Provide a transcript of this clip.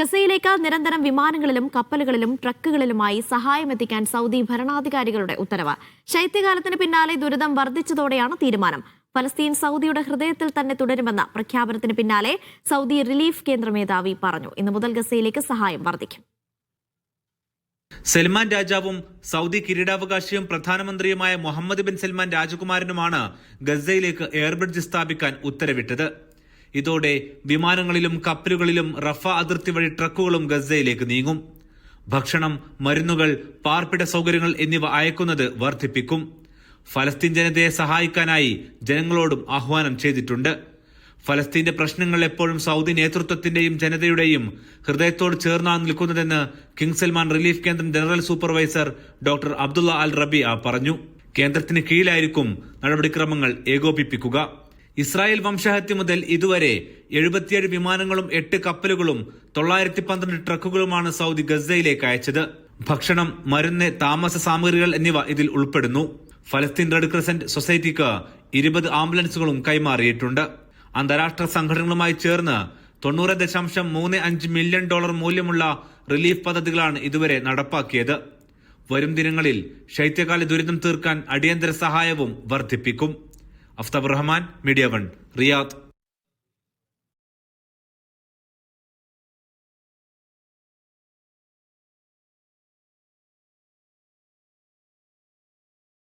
ഗസയിലേക്ക് നിരന്തരം വിമാനങ്ങളിലും കപ്പലുകളിലും ട്രക്കുകളിലുമായി സഹായമെത്തിക്കാൻ സൗദി ഭരണാധികാരികളുടെ ഉത്തരവ്. ശൈത്യകാലത്തിന് പിന്നാലെ ദുരിതം വർദ്ധിച്ചതോടെയാണ് തീരുമാനം. ഫലസ്തീൻ സൗദിയുടെ ഹൃദയത്തിൽ തന്നെ തുടരുമെന്ന പ്രഖ്യാപനത്തിന് പിന്നാലെ സൗദി റിലീഫ് കേന്ദ്ര മേധാവി പറഞ്ഞു. ഇന്നു മുതൽ ഗസയിലേക്ക് സഹായം വർദ്ധിക്കും. സൽമാൻ രാജാവും സൗദി കിരീടാവകാശിയും പ്രധാനമന്ത്രിയുമായ മുഹമ്മദ് ബിൻ സൽമാൻ രാജകുമാരനുമാണ് ഗസയിലേക്ക് എയർബ്രിഡ്ജ് സ്ഥാപിക്കാൻ ഉത്തരവിട്ടത്. ഇതോടെ വിമാനങ്ങളിലും കപ്പലുകളിലും റഫ അതിർത്തി വഴി ട്രക്കുകളും ഗസയിലേക്ക് നീങ്ങും. ഭക്ഷണം മരുന്നുകൾ പാർപ്പിട സൗകര്യങ്ങൾ എന്നിവ അയക്കുന്നത് വർദ്ധിപ്പിക്കും. ഫലസ്തീൻ ജനതയെ സഹായിക്കാനായി ജനങ്ങളോടും ആഹ്വാനം ചെയ്തിട്ടുണ്ട്. ഫലസ്തീന്റെ പ്രശ്നങ്ങൾ എപ്പോഴും സൗദി നേതൃത്വത്തിന്റെയും ജനതയുടെയും ഹൃദയത്തോട് ചേർന്നാണ് നിൽക്കുന്നതെന്ന് കിങ് സൽമാൻ റിലീഫ് കേന്ദ്രം general supervisor doctor Abdullah Al Rabia പറഞ്ഞു. കേന്ദ്രത്തിന് കീഴിലായിരിക്കും നടപടിക്രമങ്ങൾ ഏകോപിപ്പിക്കുക. ഇസ്രായേൽ വംശഹത്യ മുതൽ ഇതുവരെ എഴുപത്തിയേഴ് വിമാനങ്ങളും എട്ട് കപ്പലുകളും തൊള്ളായിരത്തി പന്ത്രണ്ട് ട്രക്കുകളുമാണ് സൗദി ഗസയിലേക്ക് അയച്ചത്. ഭക്ഷണം മരുന്ന് താമസ സാമഗ്രികൾ എന്നിവ ഇതിൽ ഉൾപ്പെടുന്നു. ഫലസ്തീൻ റെഡ് ക്രസന്റ് സൊസൈറ്റിക്ക് ഇരുപത് ആംബുലൻസുകളും കൈമാറിയിട്ടുണ്ട്. അന്താരാഷ്ട്ര സംഘടനകളുമായി ചേർന്ന് തൊണ്ണൂറ് ദശാംശം മൂന്ന് അഞ്ച് മില്യൺ ഡോളർ മൂല്യമുള്ള റിലീഫ് പദ്ധതികളാണ് ഇതുവരെ നടപ്പാക്കിയത്. വരും ദിനങ്ങളിൽ ശൈത്യകാല ദുരിതം തീർക്കാൻ അടിയന്തര സഹായവും വർദ്ധിപ്പിക്കും. Aftab Rahman media one Riyadh.